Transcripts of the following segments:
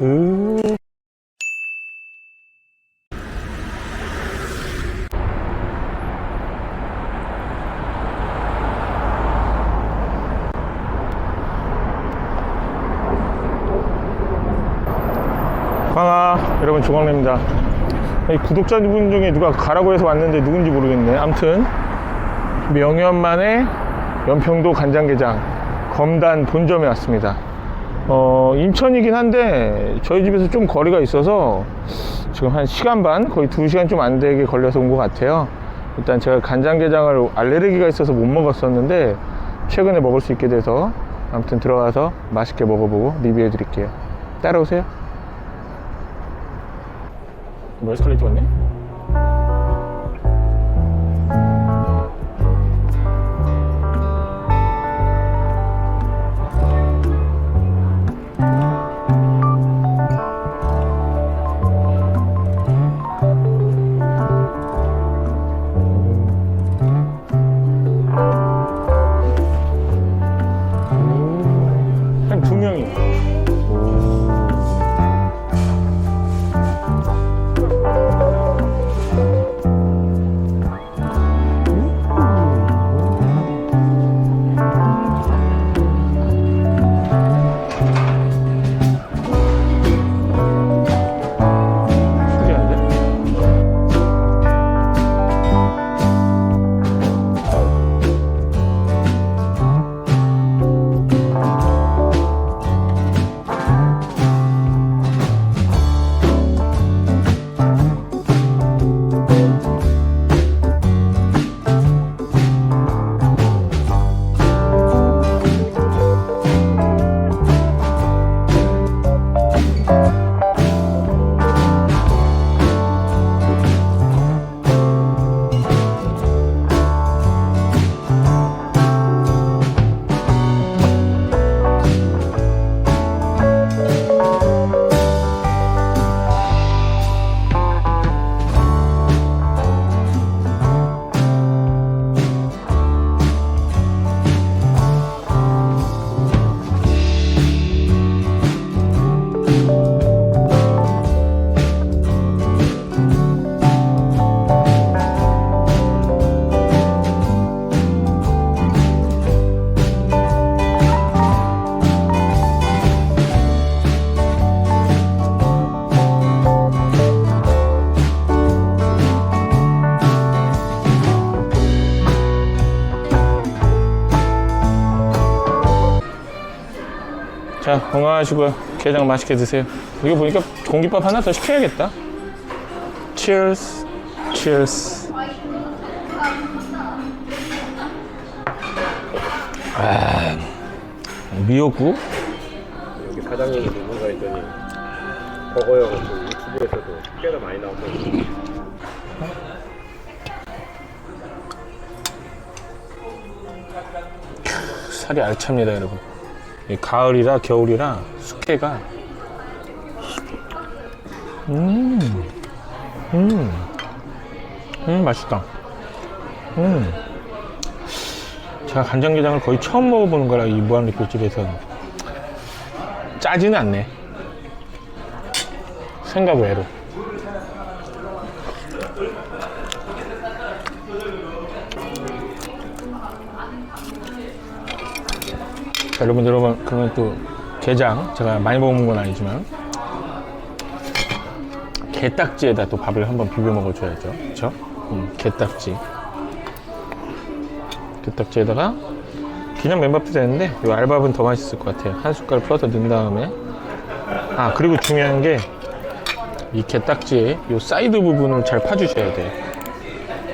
음. 광아 여러분 조광래입니다 이 구독자분 중에 누가 가라고 해서 왔는데 누군지 모르겠네 암튼 명현만의 연평도 간장게장 검단 본점에 왔습니다 어, 인천이긴 한데 저희 집에서 좀 거리가 있어서 지금 한 시간 반 거의 두 시간 좀 안 되게 걸려서 온 것 같아요. 일단 제가 간장게장을 알레르기가 있어서 못 먹었었는데 최근에 먹을 수 있게 돼서 아무튼 들어가서 맛있게 먹어보고 리뷰해 드릴게요. 따라오세요. 뭐 에스컬레이터 왔네? 자, 건강하시고요. 게장 맛있게 드세요. 이거 보니까 공깃밥 하나 더 시켜야겠다. Cheers. Cheers. 아, 미역국? 여기 사장님이 누군가 했더니 버거요 그 유튜브에서도 꽤나 많이 나오고 살이 알찹니다, 여러분. 이 가을이라 겨울이라 숙회가 음, 음, 음, 맛있다. 음. 제가 간장게장을 거의 처음 먹어보는 거라 이 무한리필집에서 짜지는 않네. 생각 외로. 자, 여러분, 여러분, 그러면 또 게장 제가 많이 먹은 건 아니지만 게딱지에다 또 밥을 한번 비벼 먹어줘야죠, 그렇죠? 음, 게딱지. 게딱지에다가 그냥 맨밥도 되는데 이 알밥은 더 맛있을 것 같아요. 한 숟갈 풀어서 넣은 다음에 아 그리고 중요한 게 이 게딱지의 이 사이드 부분을 잘 파주셔야 돼요.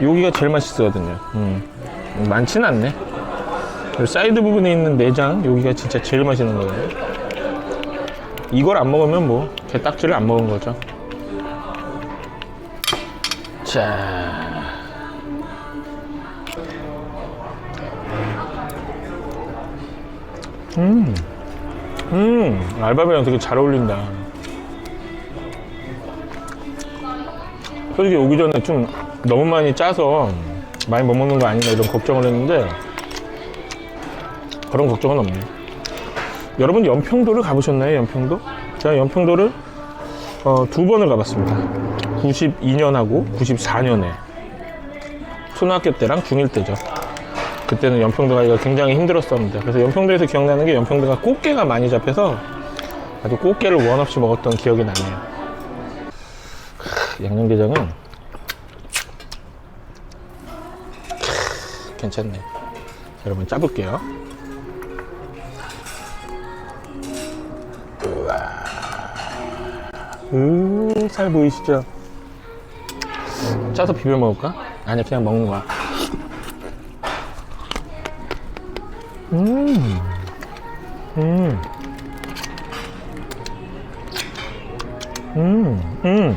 여기가 제일 맛있거든요. 음, 많진 않네. 이 사이드 부분에 있는 내장 여기가 진짜 제일 맛있는 거예요. 이걸 안 먹으면 뭐 게딱지를 안 먹은 거죠. 자. 음, 음, 알밥이랑 되게 잘 어울린다. 솔직히 오기 전에 좀 너무 많이 짜서 많이 못 먹는 거 아닌가 이런 걱정을 했는데 그런 걱정은 없네. 여러분 연평도를 가보셨나요? 연평도? 제가 연평도를 어, 두 번을 가봤습니다. 92년하고 94년에 초등학교 때랑 중1 때죠. 그때는 연평도 가기가 굉장히 힘들었었는데 그래서 연평도에서 기억나는 게 연평도가 꽃게가 많이 잡혀서 아주 꽃게를 원 없이 먹었던 기억이 나네요. 크, 양념게장은 크, 괜찮네. 자, 여러분 짜볼게요. 음, 살 보이시죠? 짜서 비벼 먹을까? 아니, 그냥 먹는 거야. 음, 음, 음, 음.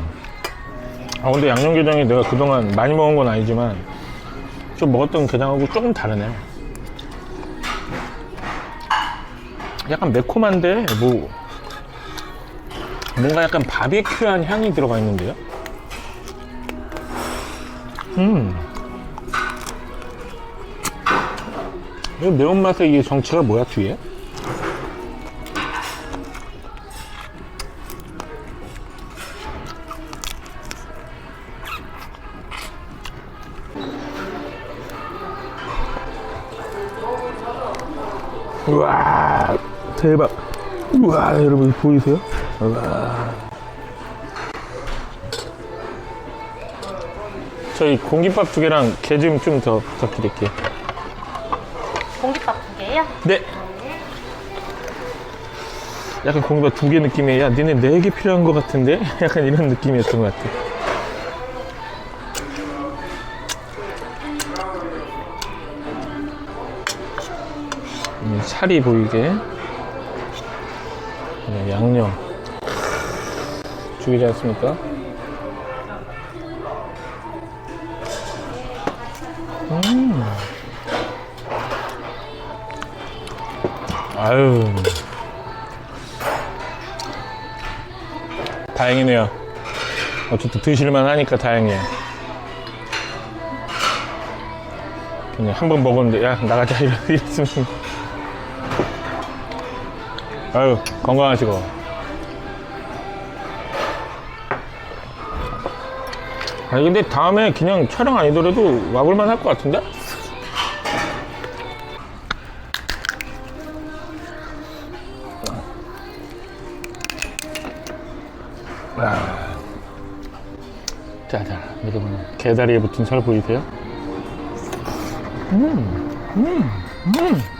아, 근데 양념게장이 내가 그동안 많이 먹은 건 아니지만, 좀 먹었던 게장하고 조금 다르네. 약간 매콤한데, 뭐, 뭔가 약간 바비큐한 향이 들어가 있는데요? 음. 이 매운맛의 이게 정체가 뭐야, 뒤에? 우와, 대박. 우와, 여러분 보이세요? 저희 공깃밥 두 개랑 게좀 좀 더 부탁드릴게요. 공깃밥 두 개요? 네. 약간 공깃밥 두 개 느낌이에요. 야, 니네 네 개 필요한 것 같은데? 약간 이런 느낌이었던 것 같아. 음, 살이 보이게. 네, 양념. 죽이지 않습니까? 아유. 다행이네요. 어쨌든 드실만 하니까 다행이에요. 그냥 한 번 먹었는데, 야, 나가자, 이랬- 이랬으면. 아유, 건강하시고. 아니, 근데 다음에 그냥 촬영 아니더라도 와볼만 할 것 같은데? 짜잔 여러분 게다리에 붙은 살 보이세요? 자 여러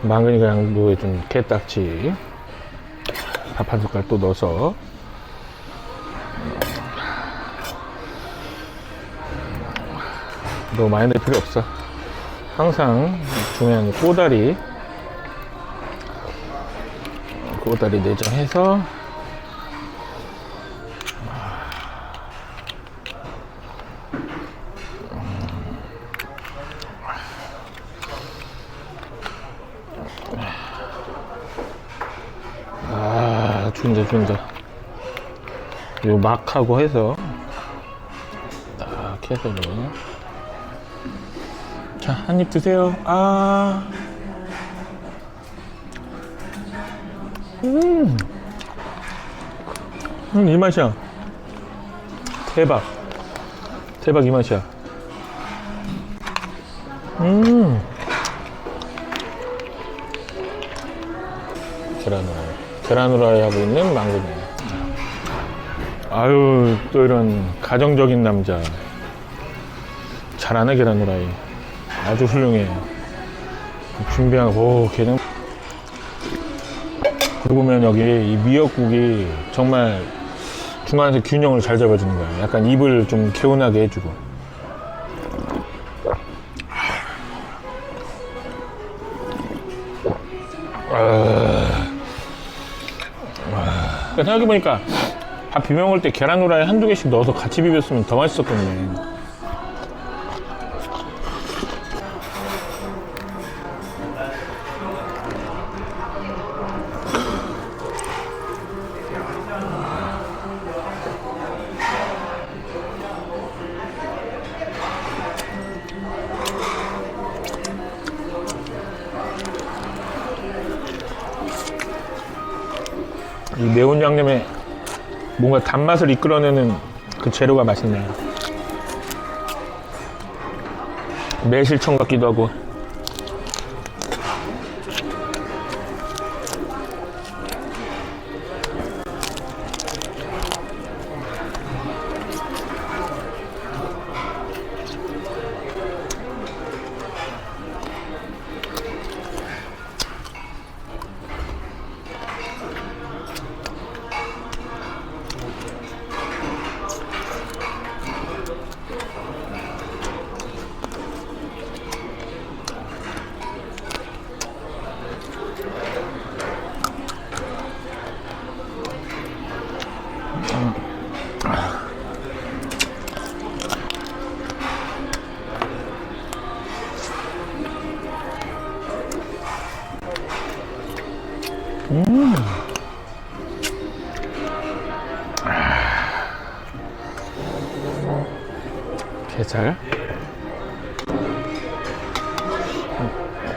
분 망근이가 양보해준 게딱지. 밥 한 숟갈 또 넣어서. 너무 많이 넣을 필요 없어. 항상 중요한 꼬다리. 꼬다리 내장해서 아 준다 준다 요 막하고 해서 딱 해서 요 자, 한 입 드세요. 아. 음. 음, 이 맛이야. 대박. 대박, 이 맛이야. 음. 계란 후라이. 계란 후라이 하고 있는 망고님. 아유, 또 이런 가정적인 남자. 잘하네, 계란 후라이. 아주 훌륭해. 준비한, 오, 걔는. 그러고 보면 여기 이 미역국이 정말 중간에서 균형을 잘 잡아주는 거야. 약간 입을 좀 개운하게 해주고. 그러니까 생각해보니까 밥 비벼 먹을 때 계란 후라이 한두 개씩 넣어서 같이 비볐으면 더 맛있었겠네. 매운 양념에 뭔가 단맛을 이끌어내는 그 재료가 맛있네요. 매실청 같기도 하고.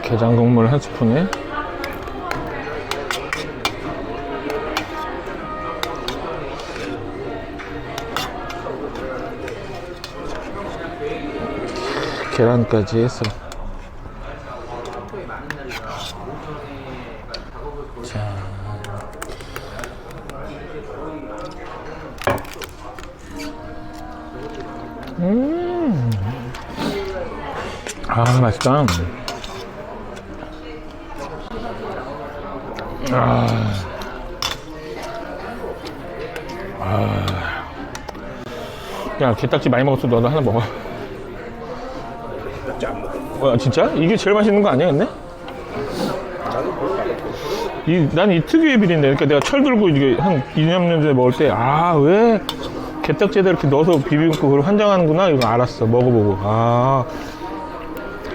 게장 국물 한 스푼에? 계란까지 해서. 자. 아, 맛있다. 아. 아. 야, 게딱지 많이 먹었어. 너도 하나 먹어. 딱지 안 먹어. 와, 진짜? 이게 제일 맛있는 거 아니야, 근데? 이, 난 이 특유의 비린내. 그러니까 내가 철 들고 이게 한 2년 전에 먹을 때, 아, 왜 게딱지에다 이렇게 넣어서 비비고 그걸 환장하는구나. 이거 알았어. 먹어보고. 아,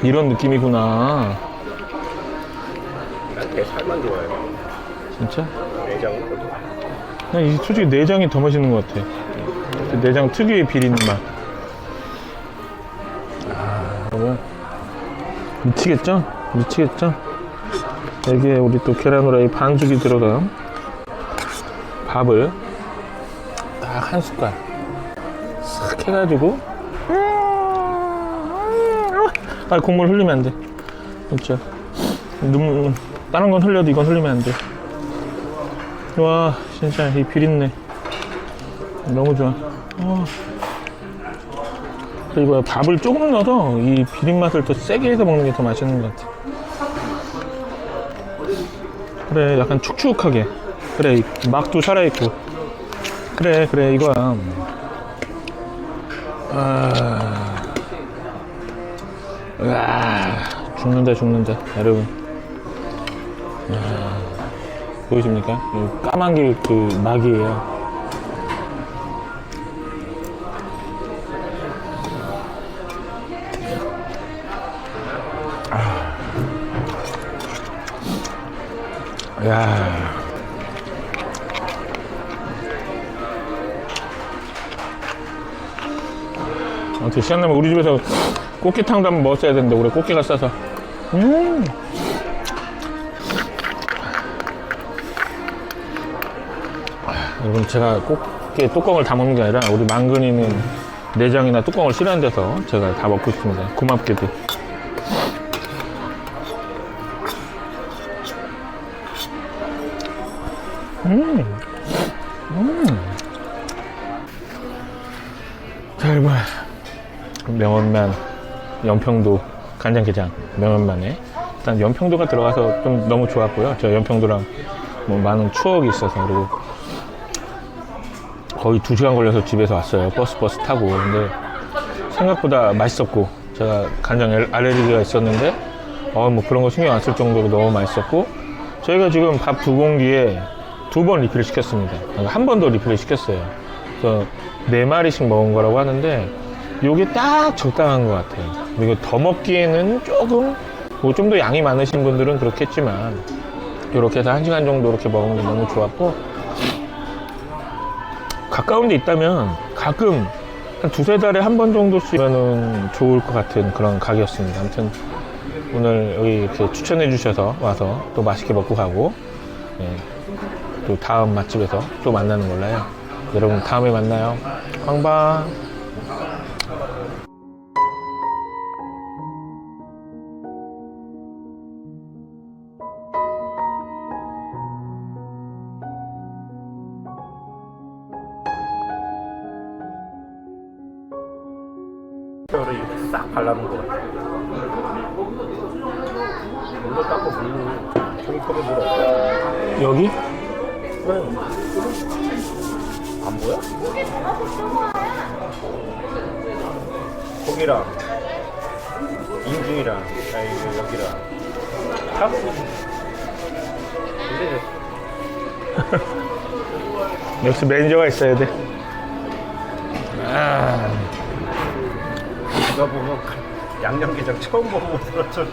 이런 느낌이구나. 난게 살만 좋아해. 진짜? 내장은 별로. 난이 솔직히 내장이 더 맛있는 것 같아. 그 내장 특유의 비린 맛. 아, 여러분. 미치겠죠? 미치겠죠? 여기에 우리 또 계란 후라이 반죽이 들어간 밥을 딱 한 숟갈 싹 해가지고 아 국물 흘리면 안 돼. 진짜 눈물 다른 건 흘려도 이건 흘리면 안 돼. 와 진짜 이 비린내 너무 좋아. 어. 그리고 밥을 조금 넣어서 이 비린 맛을 더 세게 해서 먹는 게 더 맛있는 것 같아. 그래 약간 축축하게. 그래 이 막도 살아있고. 그래 그래 이거야. 아, 으아, 죽는다 죽는다 여러분 보이십니까? 이 까만 게그 막이에요. 아. 야. 어떻게 시간 나면 우리 집에서 꽃게탕도 한번 먹었어야 되는데 올해 꽃게가 싸서 음 여러분 제가 꽃게 뚜껑을 다 먹는 게 아니라 우리 망근이는 내장이나 뚜껑을 싫어하는 데서 제가 다 먹고 있습니다 고맙게도 음. 음. 자 여러분 명언만 연평도 간장게장 명언만에 일단 연평도가 들어가서 좀 너무 좋았고요 저 연평도랑 뭐 많은 추억이 있어서 그리고 거의 2시간 걸려서 집에서 왔어요. 버스 버스 타고. 근데 생각보다 맛있었고 제가 간장 알- 알레르기가 있었는데 어 뭐 그런 거 신경 안 쓸 정도로 너무 맛있었고 저희가 지금 밥 두 공기에 두 번 리필을 시켰습니다. 그러니까 한번 더 리필을 시켰어요. 그래서 네 마리씩 먹은 거라고 하는데 요게 딱 적당한 것 같아요. 그리고 더 먹기에는 조금 뭐 좀 더 양이 많으신 분들은 그렇겠지만 이렇게 해서 한 시간 정도 이렇게 먹은 게 너무 좋았고 가까운 데 있다면 가끔 한 두세 달에 한 번 정도씩은 좋을 것 같은 그런 가게였습니다. 아무튼 오늘 여기 이렇게 추천해 주셔서 와서 또 맛있게 먹고 가고 예. 또 다음 맛집에서 또 만나는 걸로 해요. 여러분 다음에 만나요. 광바. 뼈를 이렇게 싹 발라놓은 거 같아. 물로 닦고 물, 종이컵에 물 없어. 여기? 안 보여? 거기랑 인중이랑 아니 여기랑 참 근데 역시 매니저가 있어야 돼. 아, 누가 보면 양념게장 처음 것처럼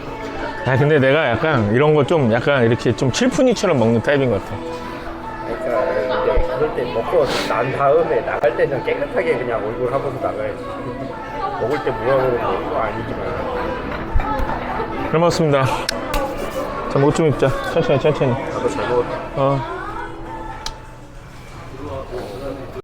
아, 근데 내가 약간 이런 거 좀 약간 이렇게 좀 칠푼이처럼 먹는 타입인 것 같아. 그러니까 근데 그럴 때 먹고 난 다음에 나갈 때는 깨끗하게 그냥 얼굴 하고서 나가야지 먹을 때 물어보는 거 아니지만 잘 먹었습니다. 자, 옷좀 입자. 천천히, 천천히. 나도 잘 먹었다 어.